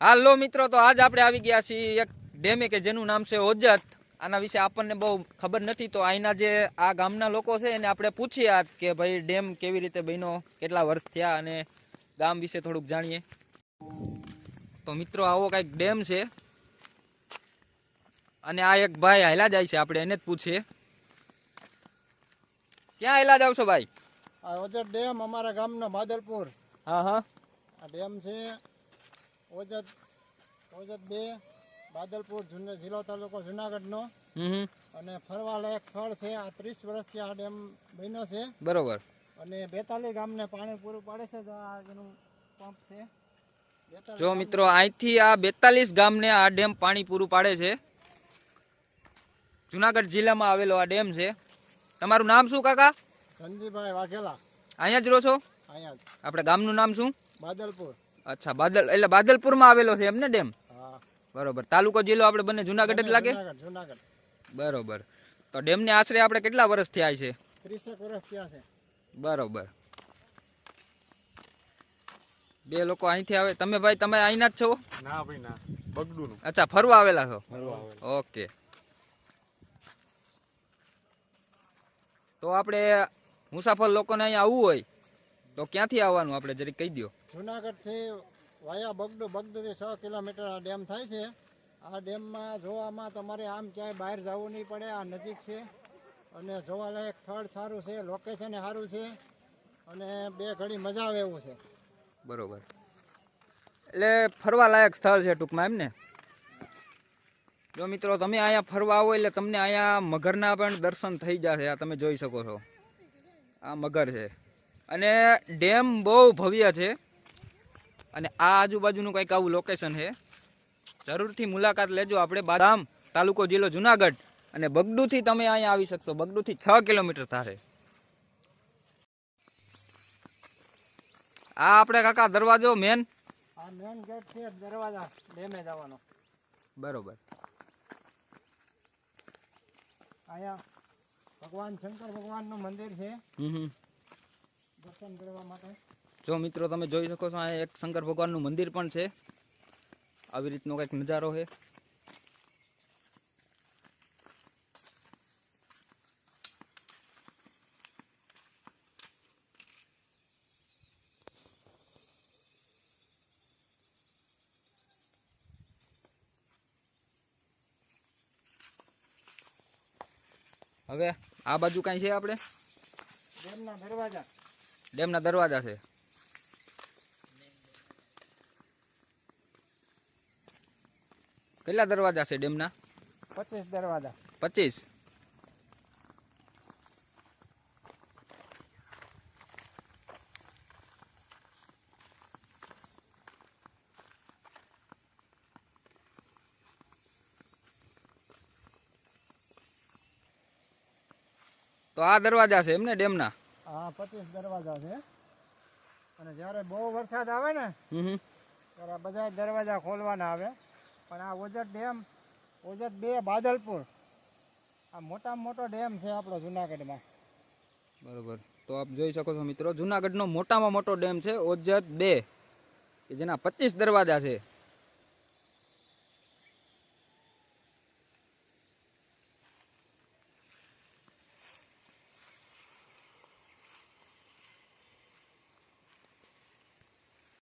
હાલો મિત્રો તો આજ આપણે આવી ગયા છીએ એક ડેમે કે જેનું નામ છે ઓજત. આના વિશે આપણને બહુ ખબર નથી તો અહીંના જે આ ગામના લોકો છે એને આપણે પૂછીએ કે ભાઈ ડેમ કેવી રીતે બન્યો કેટલા વર્ષ થયા અને ગામ વિશે થોડુંક જાણીએ. તો મિત્રો આવો કંઈક ડેમ છે. અને આ એક ભાઈ હાયલા જાય છે આપણે એને જ પૂછીએ. ક્યાં હેલા જાવ છો ભાઈ? આ ઓજત ડેમ અમારા ગામના માદલપુર હા હા. આ ડેમ છે ઓજત ઓજત બે બાદલપુર જુના જિલ્લો તાલુકો જુનાગઢનો. અને ફરવાલાયક સ્થળ છે આ ત્રીસ વર્ષથી આ ડેમ બન્યો છે. બરોબર. અને બેતાલીસ ગામને પાણી પૂરું પાડે છે એનું પંપ છે. જો મિત્રો અહીંથી આ બેતાલીસ ગામને આ ડેમ પાણી પૂરું પાડે છે. જુનાગઢ જિલ્લામાં આવેલો આ ડેમ છે. તમારું નામ શું કાકા? ધનજીભાઈ વાઘેલા. અહીંયા જ રહો છો? અહીંયા જ. આપણે ગામનું નામ શું? બાદલપુર. અચ્છા બાદલ એટલે બાદલપુરમાં આવેલો છે એમને ડેમ? બરોબર. તાલુકો જિલ્લો આપણે બંને જુનાગઢ જ લાગે? બરોબર. તો ડેમને આશરે આપણે કેટલા વર્ષ થયા છે? વર્ષ ત્યાં છે. બરોબર. બે લોકો અહીંથી આવે. તમે ભાઈ તમે અહીંના જ છો? ના ભાઈ ના. બગડું નું અચ્છા ફરવા આવેલા છો? ઓકે. તો આપણે મુસાફર લોકોને અહીંયા આવવું હોય તો ક્યાંથી આવવાનું આપણે જરીક કહી દો જુનાગઢથી વાયા બગડો, બગડુથી છ કિલોમીટર આ ડેમ થાય છે. આ ડેમમાં જોવામાં તમારે આમ ક્યાંય બહાર જવું નહીં પડે, આ નજીક છે. અને જોવાલાયક સ્થળ સારું છે લોકેશન સારું છે અને બે ઘડી મજા આવે એવું છે. બરોબર. એટલે ફરવા લાયક સ્થળ છે ટૂંકમાં એમ ને? જો મિત્રો, તમે અહીંયા ફરવા આવો એટલે તમને અહીંયા મગરના પણ દર્શન થઈ જશે, આ તમે જોઈ શકો છો. આ મગર છે. અને ડેમ બહુ ભવ્ય છે. અને આ આજુબાજુનું કંઈક આવું લોકેશન છે. જરૂરથી મુલાકાત લેજો. આપણે બાદામ તાલુકો જિલ્લો જુનાગઢ અને બગડુથી તમે અહીંયા આવી શકશો. બગડુથી છ કિલોમીટર થાય. આ આપણે કાકા દરવાજો મેન મેન ગેટ છે દરવાજા ડેમે જવાનો. બરોબર. અહીંયા ભગવાન શંકર ભગવાનનું મંદિર છે. દર્શન કરવા માટે. જો મિત્રો તમે જોઈ શકો છો અહીંયા એક શંકર ભગવાનનું મંદિર પણ છે. આવી રીતનો કંઈક નજારો છે. હવે આ બાજુ કાંઈ છે આપણે? ડેમના દરવાજા. ડેમના દરવાજા છે. કેટલા દરવાજા છે ડેમના? પચીસ દરવાજા. પચીસ? તો આ દરવાજા છે એમને ડેમના? હા પચીસ દરવાજા છે. અને જ્યારે બહુ વરસાદ આવે ને. ત્યારે બધા દરવાજા ખોલવાના આવે. પણ આ ઓજત ડેમ ઓજત બે બાદલપુર. આ મોટામાં મોટો ડેમ છે આપણો જુનાગઢમાં. બરોબર. તો આપ જોઈ શકો છો મિત્રો, જુનાગઢનો મોટામાં મોટો ડેમ છે ઓજત બે, કે જેના પચીસ દરવાજા છે.